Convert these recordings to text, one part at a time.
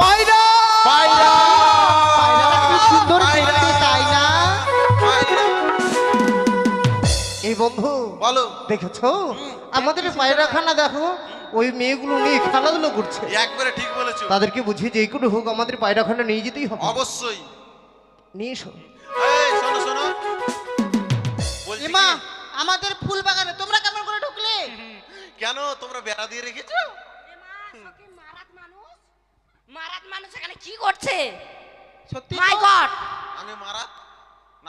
পায়রা পায়রা কি সুন্দর দেখতে তাই না? এই বন্ধু বলো। দেখেছ? আমাদের পায়রাখানা দেখো ওই মেয়েগুলো নিয়ে খেলাধুলো করছে। একবারে ঠিক বলেছ। তাদেরকে বুঝিয়ে যে কোনো হোক আমাদের পায়রাখানা নিয়ে যেতেই হবে। অবশ্যই। নিয়ে এসো। শোনো শোনো। এমা আমাদের ফুল বাগানে তোমরা কেমন করে ঢুকলে? কেন? তোমরা বেড়া দিয়ে রেখেছো? মারাত মানুষ এখানে কি করছে? সত্যি মাই গড আমি মারাত?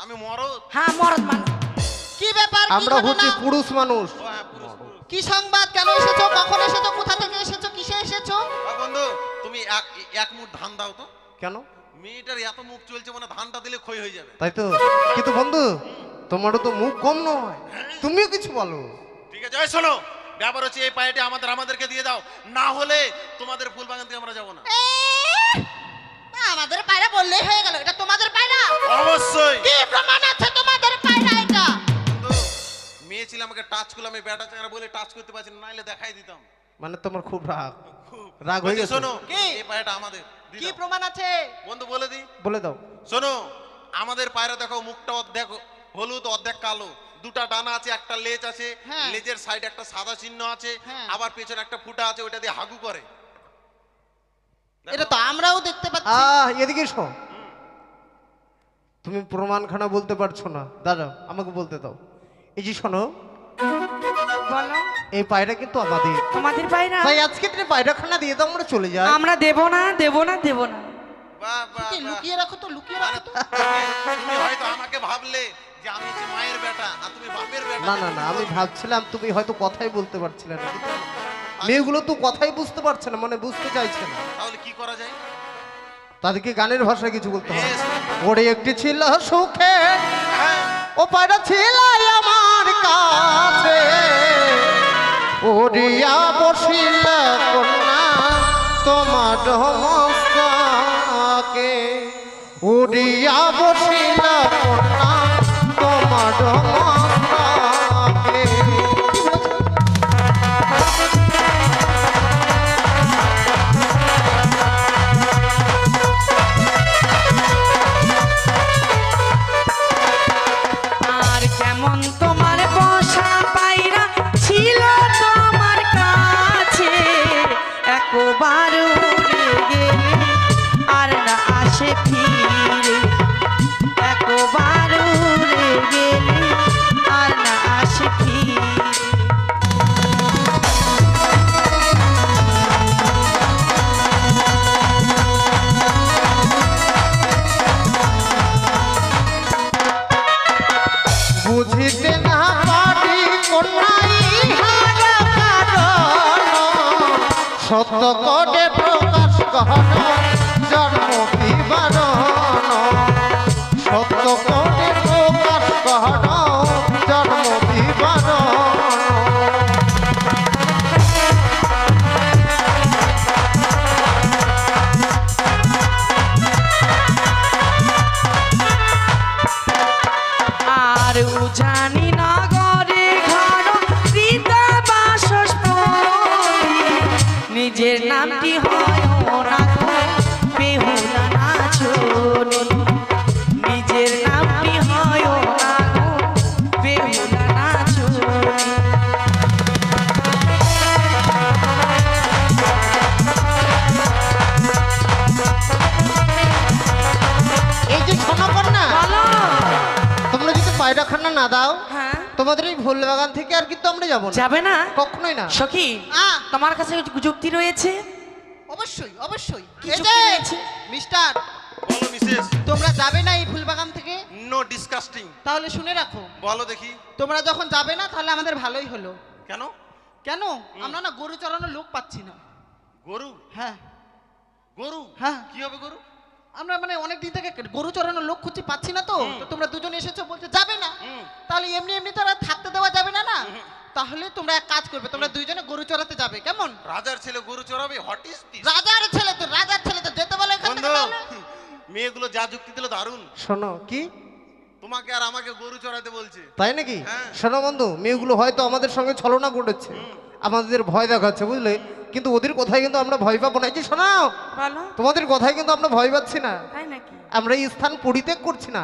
আমি মরদ? হ্যাঁ মরদ মানুষ। কি ব্যাপার আমরা হচ্ছে পুরুষ মানুষ। হ্যাঁ। কি সংবাদ? কেন এসেছ? কখন এসেছ? কোথা থেকে এসেছ? কিসে এসেছ? বন্ধু তুমি এক এক মুঠ ধান দাও তো। কেন? মেয়েটার এত মুখ চলছে মানে ধানটা দিলে ক্ষয় হয়ে যাবে। তাই তো। কিন্তু বন্ধু তোমারও তো মুখ কম নয়। তুমিও কিছু বলো। ঠিক আছে শোনো। ব্যাপার হচ্ছে এই পায়েটি আমাদের আমাদেরকে দিয়ে দাও। না হলে তোমাদের ফুল বাগান থেকে আমরা যাব না। আমাদের পায়রা বললেই হয়ে গেল এটা তোমাদের পায়রা। অবশ্যই। কি প্রমাণ আছে তোমাদের পায়রা এটা? বন্ধু মেয়ে ছিল আমাকে টাচ করল আমি ব্যাটা চাঙা বলে টাচ করতে পারছি না নাইলে দেখাই দিতাম। মানে তোমার খুব রাগ। খুব। রাগ হয়ে গেছে? শোনো কি? এই পায়রাটা আমাদের কি প্রমাণ আছে? বন্ধু বলে দি বলে দাও। শোনো আমাদের পায়রা দেখো মুখটা অর্ধেক হলুদ অর্ধেক কালো। দুটা ডানা আছে একটা লেজ আছে হ্যাঁ। লেজের সাইড একটা সাদা চিহ্ন আছে হ্যাঁ। আবার পেছনে একটা ফুটা আছে ওটা দিয়ে হাগু করে। এটা তো আমরাও দেখতে পাচ্ছি। আহ এদিকে এসো। তুমি প্রমাণখানা বলতে পারছ না। দাদা আমাকে বলতে দাও। এই যে শোনো বলো। এই পায়রা কিন্তু আমাদের। তোমাদের পায়রা। তাই আজকে তুমি পায়রাখানা দিয়ে দাও আমরা চলে যাই। আমরা দেব না দেব না দেব না। বাহ, বাহ, বাহ। লুকিয়ে রাখো তো লুকিয়ে রাখো তো। তুমি হয়তো আমাকে ভাবলে যে আমি হচ্ছে মায়ের বেটা আর তুমি বাপের বেটা। না না না আমি ভাবছিলাম তুমি হয়তো কথাই বলতে পারছিলে না কিন্তু মেয়েগুলো তো কথাই বুঝতে পারছে না মানে বুঝতে চাইছে না। তাহলে কি করা যায়? তাদেরকে গানের ভাষায় কিছু বলতে হবে। ওরে একটি ছিল সুখে ও পায়রা ছিল আমার কাছে। ওরিয়া বসিল কন্যা তোমার মস্তকে। উড়িয়া বসিল তোমার ফুল বাগান থেকে আর কিন্তু আমরা যাব না। যাবে না? কখনোই না। সখী আ, তোমার কাছে যুক্তি রয়েছে? অবশ্যই অবশ্যই। কি এই চুক্তি রয়েছে? মিস্টার। বলো মিসেস। তোমরা যাবে না এই ফুল বাগান থেকে? নো ডিসকাস্টিং তাহলে শুনে রাখো। বলো দেখি। তোমরা যখন যাবে না তাহলে আমাদের ভালোই হলো। কেন? কেন? আমরা না গরু চড়ানোর লোক পাচ্ছি না। গরু? হ্যাঁ। গরু? হ্যাঁ। কি হবে গরু? আমরা মানে অনেক দিন থেকে গরু চড়ানোর লোক খুঁজছি পাচ্ছি না তো তো তোমরা দুজন এসেছ বলছো যাবে না। তাহলে এমনি এমনি তো আর থাকতে দেওয়া যাবে না না? তাহলে তোমরা এক কাজ করবে তোমরা দুইজনে গরু চড়াতে যাবে কেমন? রাজার ছেলে গরু চড়াবে হোয়াট ইজ দিস রাজার ছেলে তো রাজার ছেলে তো যেতে বলে এখান থেকে। মেয়েগুলো যা যুক্তি দিল দারুণ। শোনো কি? তোমাকে আর আমাকে গরু চড়াতে বলছে। তাই নাকি? হ্যাঁ। শোনো বন্ধু মেয়েগুলো হয়তো আমাদের সঙ্গে ছলনা করেছে আমাদের ভয় দেখাচ্ছে বুঝলে? কিন্তু ওদের কথায় কিন্তু আমরা ভয় পাবো না। যে শোনাও তোমাদের কথায় কিন্তু আমরা ভয় পাচ্ছি না। তাই নাকি? আমরা এই স্থান পরিত্যাগ করছি না।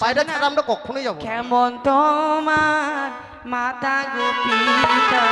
পায়রা ছাড়া আমরা কখনোই যাব কেমন তোমার মাতা গোপিতা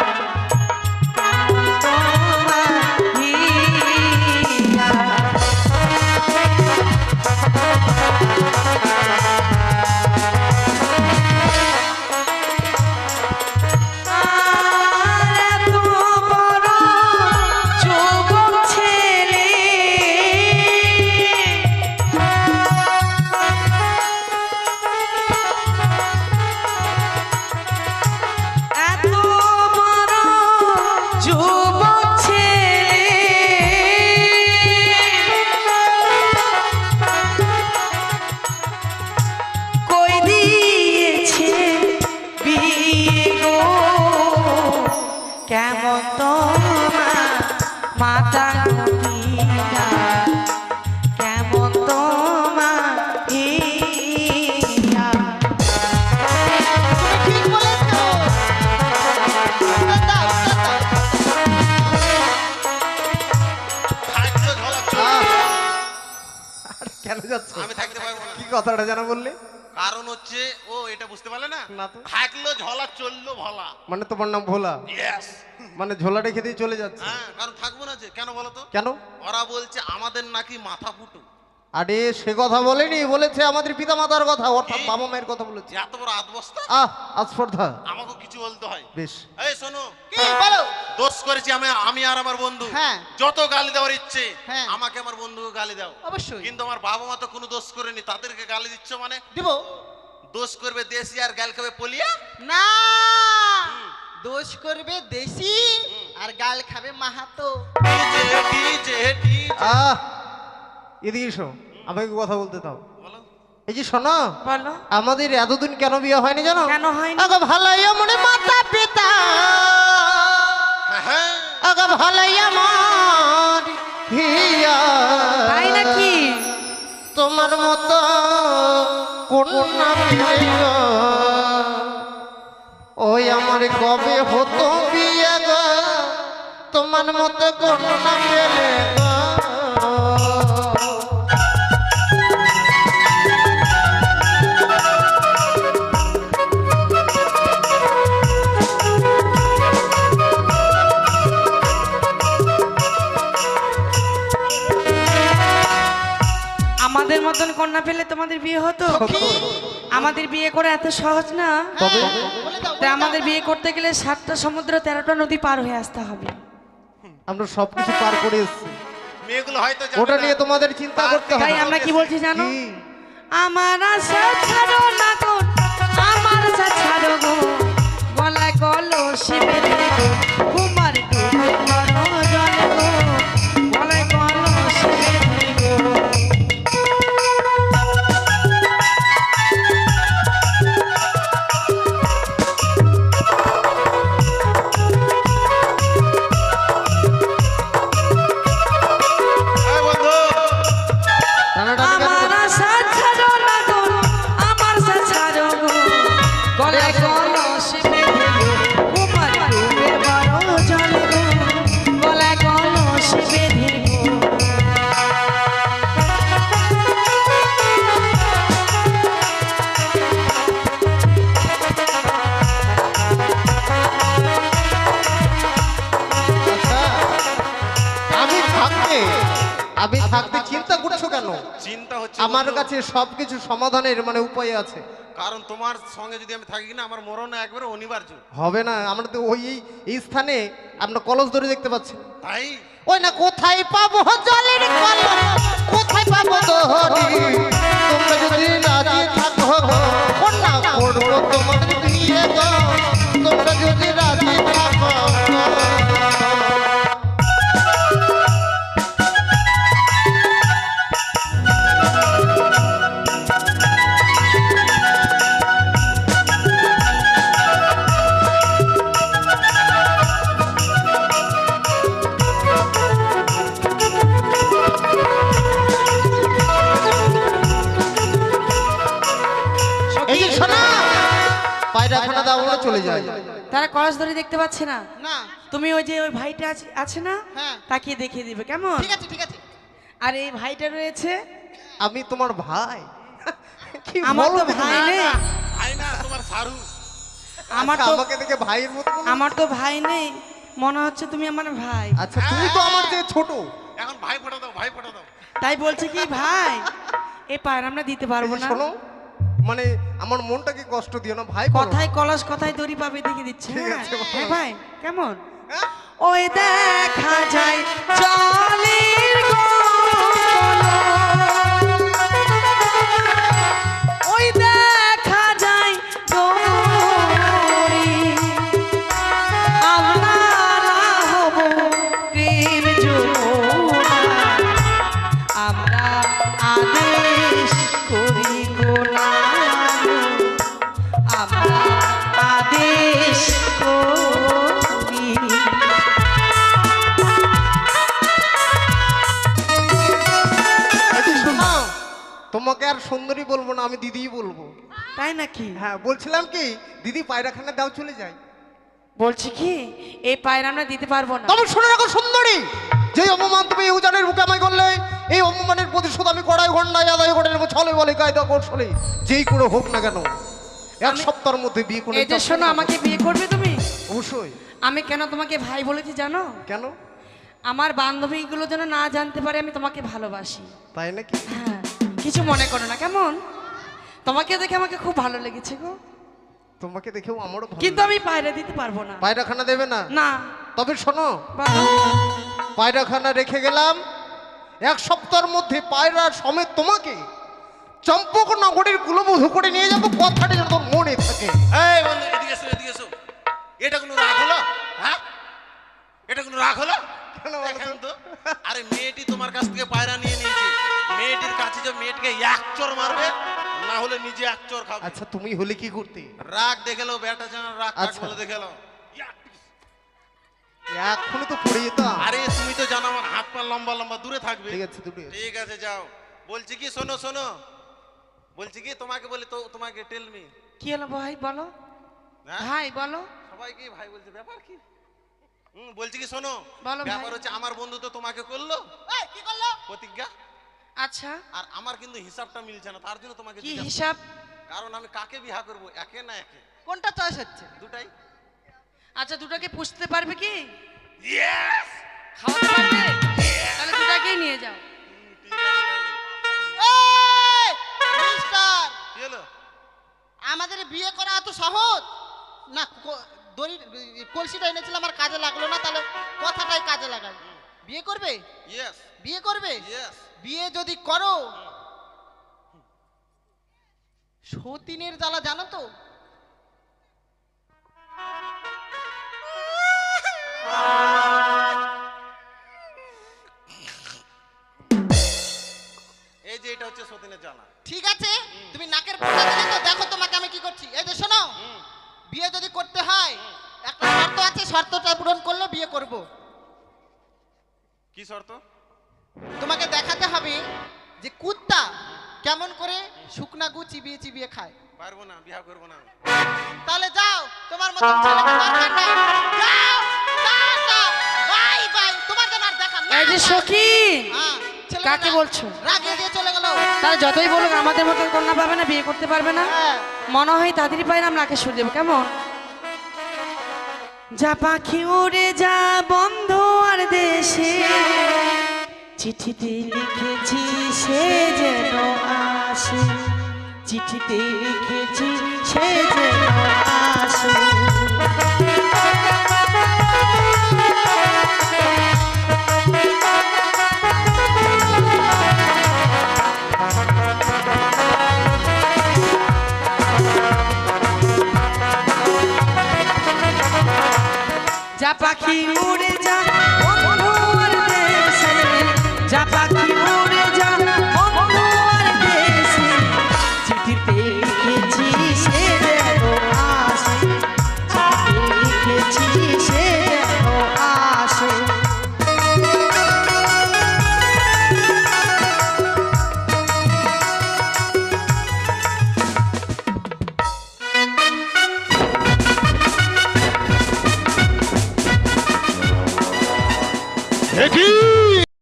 কথাটা জানা বললে। কারণ হচ্ছে ও এটা বুঝতে পারলে না? না তো। থাকল ঝোলা চলল ভলা। মানে তোমার নাম ভোলা। ইয়েস মানে ঝোলাটা খেতেই দিয়ে চলে যাচ্ছে। হ্যাঁ কারণ থাকব না যে। কেন বলো তো? কেন? ওরা বলছে আমাদের নাকি মাথা ফুটো। আরে সে কথা বলেনি বলেছে আমাদের পিতা মাতার কথা। অর্থাৎ? বাবা মায়ের কথা বলেছে। এত বড় আদবস্তা আহ আস্পর্ধা আমাকে কিছু বলতে হয়? বেশ। এই শোনো। কি? বলো। দোষ করেছি আমি আমি আর আমার বন্ধু। হ্যাঁ। যত গালি দেওয়ার ইচ্ছে হ্যাঁ। আমাকে আমার বন্ধুকে গালি দাও। অবশ্যই। কিন্তু আমার বাবা মা তো কোনো দোষ করেনি তাদেরকে গালি দিচ্ছ মানে? দিব। দোষ করবে দেশি আর গাল খাবে পলিয়া? না। দোষ করবে দেশি আর গাল খাবে মাহাতো। আহ এদিকে এসো আমাকে কথা বলতে দাও। এই যে শোনো আমাদের এতদিন কেন বিয়ে হয়নি জানো? কেন হয়নি? আগো ভালাই মনে মাতা পিতা হ্যাঁ, হ্যাঁ। আগো ভালাই আমার হিয়া। তাই নাকি? তোমার মতো কন্যা। ওই আমার কবে হতো বিয়ে গো? তোমার মতো কন্যা পেলে গো তোমাদের বিয়ে হতো? আমাদের বিয়ে করে এত সহজ না? দাও তাই আমাদের বিয়ে করতে গেলে সাতটা সমুদ্র তেরোটা নদী পার হয়ে আসতে হবে। আমরা সবকিছু পার করে এসেছি। মেয়েগুলো হয়তো ওটা নিয়ে তোমাদের চিন্তা করতে হবে তাই আমরা কি বলছি জানো? আমার আশা ছাড়ো না গো আমার আশা ছাড়ো গো। গলায় কলো শিবের আমি থাকতে চিন্তা করছ কেন? চিন্তা হচ্ছে আমার কাছে সবকিছু সমাধানের মানে উপায় আছে। কারণ তোমার সঙ্গে যদি আমি থাকি না আমার মরণ একবারে অনিবার্য। হবে না আমরা তো ওই এই- স্থানে আমরা কলস ধরে দেখতে পাচ্ছি। তাই? ওই না কোথায় পাবো জলের কলস? কোথায় পাবো তোমরা যদি রাজি থাকো গো, কন্যা করব তোমাদের শোনা। পায়রাখানা দাও আমরা চলে যাই তারা কলস ধরে দেখতে পাচ্ছে না। না। তুমি ওই যে ওই ভাইটা আছে- আছে না? হ্যাঁ। তাকিয়ে দেখিয়ে দিবে। কেমন? ঠিক আছে ঠিক আছে। আর এই ভাইটা রয়েছে? আমি তোমার ভাই। কি আমার তো ভাই নেই। আই না তোমার সারু। আমার আচ্ছা, তো আমাকে দেখে ভাইয়ের মতো আমার তো ভাই নেই। মনে হচ্ছে তুমি আমার ভাই। আচ্ছা তুমি তো আমার যে ছোট। এখন ভাই ফোটা দাও ভাই ফোটা দাও। তাই বলছে কি ভাই এ পায়ের আমরা দিতে পারব না। শোনো মানে আমার মনটাকে কষ্ট দিও না ভাই। কথায় কলস কথায় দড়ি পাবে দেখে দিচ্ছে হ্যাঁ হ্যাঁ ভাই কেমন হ্যাঁ? ওই দেখা যায় গলনা। ওই দেখা যায় দড়ি। আমরা হব আমরা তোমাকে আর সুন্দরী বলব না আমি দিদিই বলব। তাই নাকি? হ্যাঁ বলছিলাম কি দিদি পায়রাখানা দাও চলে যায়। বলছি কি এই পায়ের আমরা দিতে পারব না। তবে শুনে রাখো সুন্দরী যে অপমান তুমি ইউজানের বুকে আমায় করলে এই অপমানের প্রতিশোধ আমি কড়াই ঘন্টায় আদায় করে নেব ছলে বলে কায়দা কৌশলে যেই করে হোক না কেন এক সপ্তাহের মধ্যে বিয়ে করে এই যে শোনো আমাকে বিয়ে করবে তুমি? অবশ্যই। আমি কেন তোমাকে ভাই বলেছি জানো? কেন? আমার বান্ধবীগুলো যেন না জানতে পারে আমি তোমাকে ভালোবাসি। তাই নাকি? হ্যাঁ। কিছু মনে করো না কেমন? তোমাকে দেখে আমাকে খুব ভালো লেগেছে গো। তোমাকে দেখেও আমারও ভালো কিন্তু আমি পায়রা দিতে পারব না। পায়রাখানা দেবে না? না। তবে শোনো। পায়রাখানা রেখে গেলাম। এক সপ্তাহের মধ্যে পায়রা সমেত তোমাকে চম্পক নগরীর কুলবধূ করে নিয়ে যাব কথাটা যেন তোর মনে থাকে। এই বন্ধু এদিকে এসো এদিকে এসো। এটা কোনো রাগ হলো? হ্যাঁ? এটা কোনো রাগ হলো? কেন বলো তো। আরে মেয়েটি তোমার কাছ থেকে পায়রা নিয়ে নিয়েছে। মেয়েটির কাছে যে মেয়েটিকে এক চোর মারবে না হলে নিজে এক চোর খাবে। আচ্ছা তুমি হলে কি করতে? রাগ দেখে লো বেটা যেন রাগ কাট আচ্ছা। বলে দেখে লো এখনই তো পড়ে যেতাম আরে তুমি তো জানো আমার হাত পা লম্বা লম্বা দূরে থাকবে। ঠিক আছে দুটো ঠিক আছে যাও। বলছি কি শোনো শোনো। বলছি কি তোমাকে বলি তো তোমাকে টেল মি কি হলো ভাই বলো। হ্যাঁ? ভাই বলো। সবাই কি ভাই বলছে ব্যাপার কি? হুম বলছি কি শোনো। বলো ব্যাপার হচ্ছে আমার বন্ধু তো তোমাকে করল। এই, কি করল? প্রতিজ্ঞা? আচ্ছা। আর আমার কিন্তু হিসাবটা মিলছে না তার জন্য তোমাকে কি জিজ্ঞাসা- হিসাব? কারণ আমি কাকে বিহা করব একে না একে? কোনটা চয়েস হচ্ছে? দুটাই। আচ্ছা দুটোকে পুষতে পারবে কি? ইয়েস খাওয়াতে পারবে? তাহলে দুটাকেই নিয়ে যাও। এই, মিস্টার! কি আমাদের বিয়ে করা এত সহজ? না ক- কলসিটা এনেছিলাম আমার কাজে লাগল না তাহলে কথাটাই কাজে লাগাই। বিয়ে করবে? ইয়েস বিয়ে করবে? ইয়েস বিয়ে যদি করো সতীনের জ্বালা জানো তো? গু চিবিয়ে চিবিয়ে খায়। পারব না বিয়া করব না তাহলে যাও তোমার মতো ছেলেকে দরকার নাই যাও বাই বাই। তোমার জন্য আর দেখা এই যে সখী হ্যাঁ, কাকে বলছো? দিয়ে চলে গেল। যতই বলুক আমাদের মতো কন্যা পাবে না বিয়ে করতে পারবে না। হ্যাঁ। মনে হয় তাদের পায়ে আমরা নাকে সুর দেবো। কেমন? যা পাখি উড়ে যা বন্ধ আর দেশে চিঠিতে লিখেছি সে যেন আসে। চিঠিতে লিখেছি সে যা পাখি উড়ে